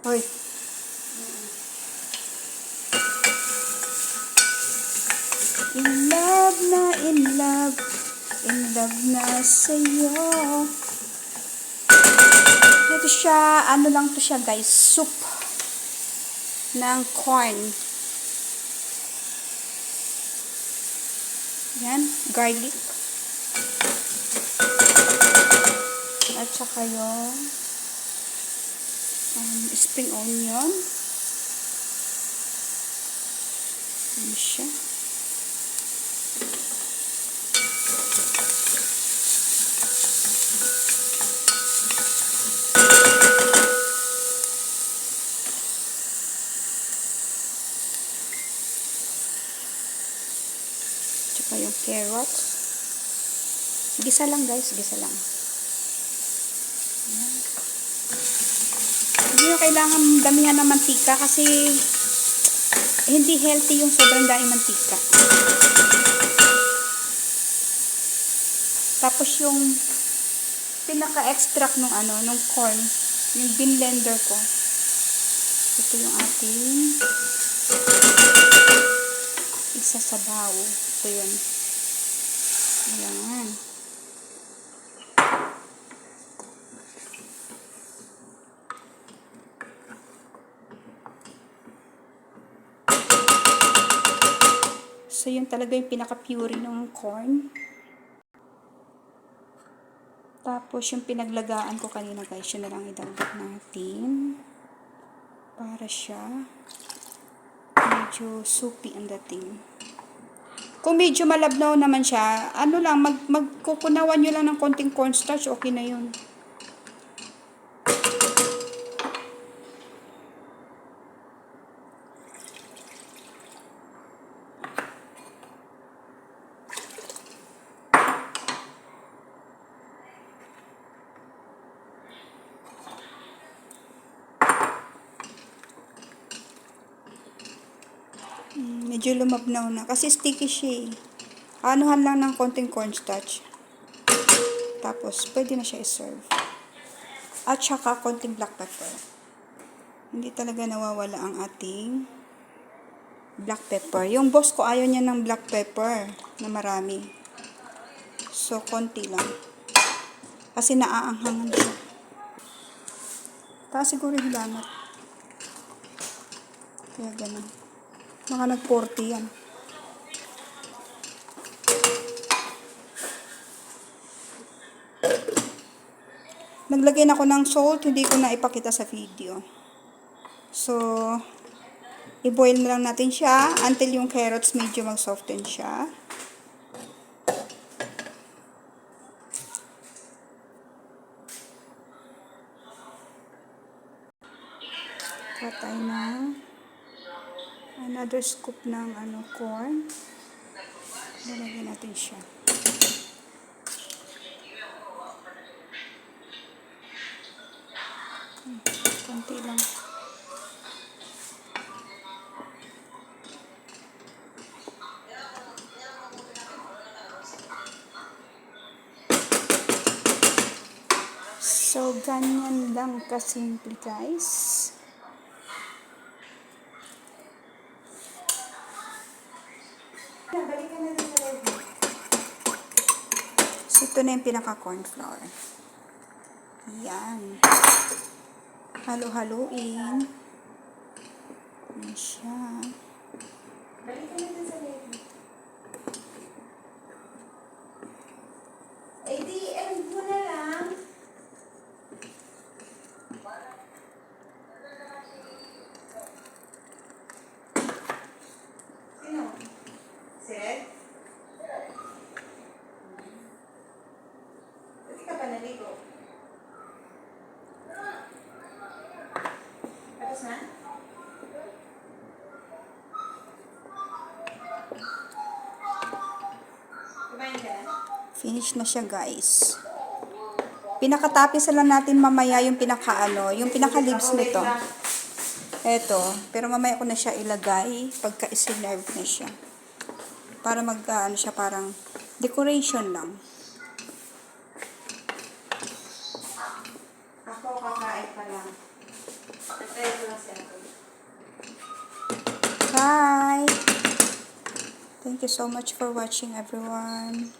Hoy. In love na in love, in love na sa'yo. Ito siya, ano lang to siya guys, soup ng corn. Yan, garlic. At saka yung um, spring onion. Yan siya. Tsaka yung carrots. Gisa lang guys, gisa lang. Ayan. Hindi nyo kailangan damihan ng mantika kasi hindi healthy yung sobrang daing mantika. Tapos yung pinaka-extract nung ano, nung corn, yung binlender ko. Ito yung ating isasabaw. Ito yun. Ayan. So, yun talaga yung pinaka-pure ng corn. Tapos, yung pinaglagaan ko kanina guys, yun na lang idagdag natin. Para siya medyo soupy ang dating. Kung medyo malabnaw naman siya, ano lang, mag, magkukunawan nyo lang ng konting cornstarch, okay na yun. Medyo lumabnaw na. Kasi sticky siya eh. Anuhan lang ng konting cornstarch. Tapos, pwede na siya i-serve. At saka, konting black pepper. Hindi talaga nawawala ang ating black pepper. Yung boss ko ayaw niya ng black pepper na marami. So, konti lang. Kasi naaanghangan siya. Taas siguro yung hilangat. Kaya ganun. Mga nag-40 yan. Naglagay na ako ng salt, hindi ko na ipakita sa video. So, i-boil na lang natin siya until yung carrots medyo mag-soften siya. Patay na another scoop ng ano corn. Lalagyan natin siya. Hmm, Konti lang. So, ganyan lang kasimple guys. So, ito na yung pinaka-corn flour. Yan. Halo-haluin. Yan siya. Eh naligo? Tapos na? Kumain ka na? Finish na siya, guys. Pinakatapis na lang natin mamaya yung pinaka-ano, yung pinaka-leaves nito. Eto. Pero mamaya ko na siya ilagay pagka isinerve na siya. Para mag, ah, ano siya, parang decoration lang. Ako kakain pa lang. Prepare ko lang siya. Bye! Thank you so much for watching everyone.